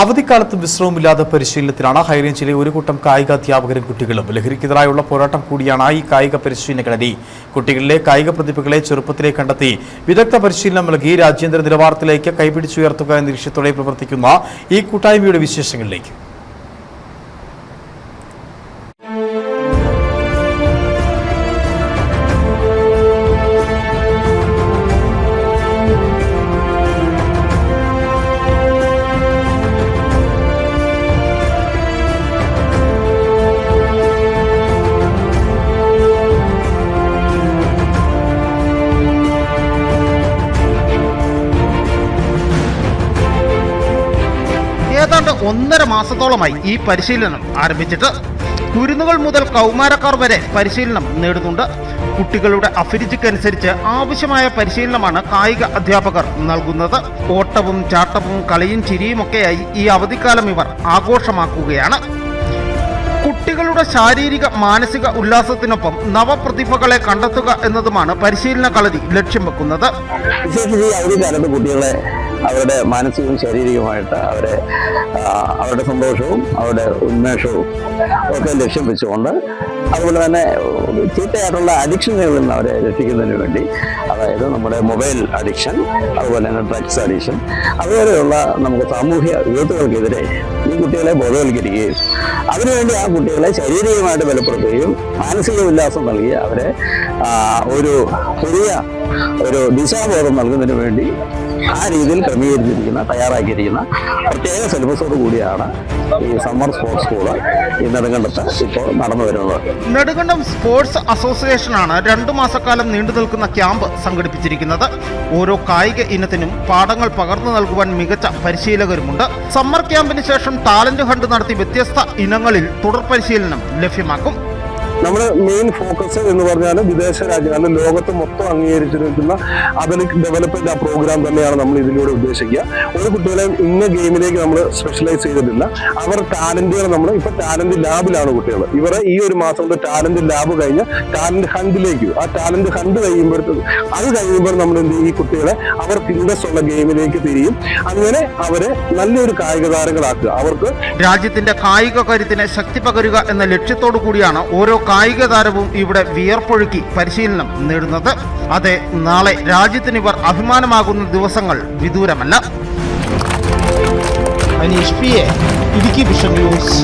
അവധിക്കാലത്ത് വിശ്രമമില്ലാതെ പരിശീലനത്തിലാണ് ഹൈറേഞ്ചിലെ ഒരു കൂട്ടം കായിക അധ്യാപകരും കുട്ടികളും. ലഹരിക്കെതിരായുള്ള പോരാട്ടം കൂടിയാണ് ഈ കായിക പരിശീലന കളരി. കുട്ടികളിലെ കായിക പ്രതിഭകളെ ചെറുപ്പത്തിലെ കണ്ടെത്തി വിദഗ്ധ പരിശീലനം നൽകി രാജ്യാന്തര നിലവാരത്തിലേക്ക് കൈപിടിച്ചുയർത്തുക എന്ന ലക്ഷ്യത്തോടെ പ്രവർത്തിക്കുന്ന ഈ കൂട്ടായ്മയുടെ വിശേഷങ്ങളിലേക്ക്. ഏതാണ്ട് ഒന്നര മാസത്തോളമായി ഈ പരിശീലനം ആരംഭിച്ചിട്ട് കുരുന്നുകൾ മുതൽ കൗമാരക്കാർ വരെ പരിശീലനം നേടുന്നുണ്ട്. കുട്ടികളുടെ അഭിരുചിക്കനുസരിച്ച് ആവശ്യമായ പരിശീലനമാണ് കായിക അധ്യാപകർ നൽകുന്നത്. ഓട്ടവും ചാട്ടവും കളിയും ചിരിയുമൊക്കെയായി ഈ അവധിക്കാലം ഇവർ ആഘോഷമാക്കുകയാണ്. കുട്ടികളുടെ ശാരീരിക മാനസിക ഉല്ലാസത്തിനൊപ്പം നവപ്രതിഭകളെ കണ്ടെത്തുക എന്നതുമാണ് പരിശീലന കളരി ലക്ഷ്യം വെക്കുന്നത്. കുട്ടികളെ അവരുടെ മാനസികവും ശാരീരികവുമായിട്ട് അവരെ അവരുടെ സന്തോഷവും അവരുടെ ഉന്മേഷവും ഒക്കെ ലക്ഷ്യം വെച്ചുകൊണ്ട് അതുപോലെ തന്നെ ചീത്തയായിട്ടുള്ള അഡിക്ഷനുകളിൽ നിന്ന് അവരെ രക്ഷിക്കുന്നതിന് വേണ്ടി അതായത് നമ്മുടെ മൊബൈൽ അഡിക്ഷൻ അതുപോലെ തന്നെ ഡ്രഗ്സ് അഡിക്ഷൻ അതുപോലെയുള്ള നമുക്ക് സാമൂഹ്യ വിപത്തുകൾക്കെതിരെ ഈ കുട്ടികളെ ബോധവൽക്കരിക്കുകയും അതിനുവേണ്ടി ആ കുട്ടികളെ ശാരീരികമായിട്ട് ബലപ്പെടുത്തുകയും മാനസിക ഉല്ലാസം നൽകി അവരെ ഒരു പുതിയ ഒരു ദിശാബോധം നൽകുന്നതിന് വേണ്ടി ആ രീതിയിൽ ക്രമീകരിച്ചിരിക്കുന്ന തയ്യാറാക്കിയിരിക്കുന്ന പ്രത്യേക സിലബസോട് കൂടിയാണ് ഈ സമ്മർ സ്പോർട്സ് സ്കൂൾ ഈ നെടുങ്കണ്ടത്ത് ഇപ്പോൾ നടന്നു വരുന്നത്. നെടുങ്കണ്ടം സ്പോർട്സ് അസോസിയേഷനാണ് രണ്ടു മാസക്കാലം നീണ്ടു നിൽക്കുന്ന ക്യാമ്പ് സംഘടിപ്പിച്ചിരിക്കുന്നത്. ഓരോ കായിക ഇനത്തിനും പാഠങ്ങൾ പകർന്നു നൽകുവാൻ മികച്ച പരിശീലകരുമുണ്ട്. സമ്മർ ക്യാമ്പിന് ശേഷം ടാലന്റ് ഹണ്ട് നടത്തി വ്യത്യസ്ത ഇനങ്ങളിൽ തുടർ പരിശീലനം ലഭ്യമാക്കും. നമ്മുടെ മെയിൻ ഫോക്കസ് എന്ന് പറഞ്ഞാൽ വിദേശ രാജ്യങ്ങളിൽ ലോകത്ത് മൊത്തം അംഗീകരിച്ചിരിക്കുന്ന അത്ലറ്റിക് ഡെവലപ്മെന്റ് ആ പ്രോഗ്രാം തന്നെയാണ് നമ്മൾ ഇതിലൂടെ ഉദ്ദേശിക്കുക. ഒരു കുട്ടികളെ ഇന്ന ഗെയിമിലേക്ക് നമ്മൾ സ്പെഷ്യലൈസ് ചെയ്തിട്ടില്ല. അവർ ടാലന്റുകൾ നമ്മൾ ഇപ്പൊ ടാലന്റ് ലാബിലാണ് കുട്ടികൾ ഇവരെ ഈ ഒരു മാസം കൊണ്ട് ടാലന്റ് ലാബ് കഴിഞ്ഞ് ടാലന്റ് ഹണ്ടിലേക്ക് ആ ടാലന്റ് ഹണ്ട് കഴിയുമ്പോഴത്തേക്ക് അത് കഴിയുമ്പോൾ നമ്മൾ എന്ത് ഈ കുട്ടികളെ അവർ ഇൻട്രസ്റ്റ് ഉള്ള ഗെയിമിലേക്ക് തിരിയും. അങ്ങനെ അവരെ നല്ലൊരു കായിക താരങ്ങളാക്കുക. അവർക്ക് രാജ്യത്തിന്റെ കായിക കാര്യത്തിന് ശക്തി പകരുക എന്ന ലക്ഷ്യത്തോടു കൂടിയാണ് ഓരോ കായിക താരവും ഇവിടെ വിയർപ്പൊഴുക്കി പരിശീലനം നേടുന്നത്. അതെ നാളെ രാജ്യത്തിന് ഇവർ അഭിമാനമാകുന്ന ദിവസങ്ങൾ വിദൂരമല്ല. ഇടുക്കി ന്യൂസ്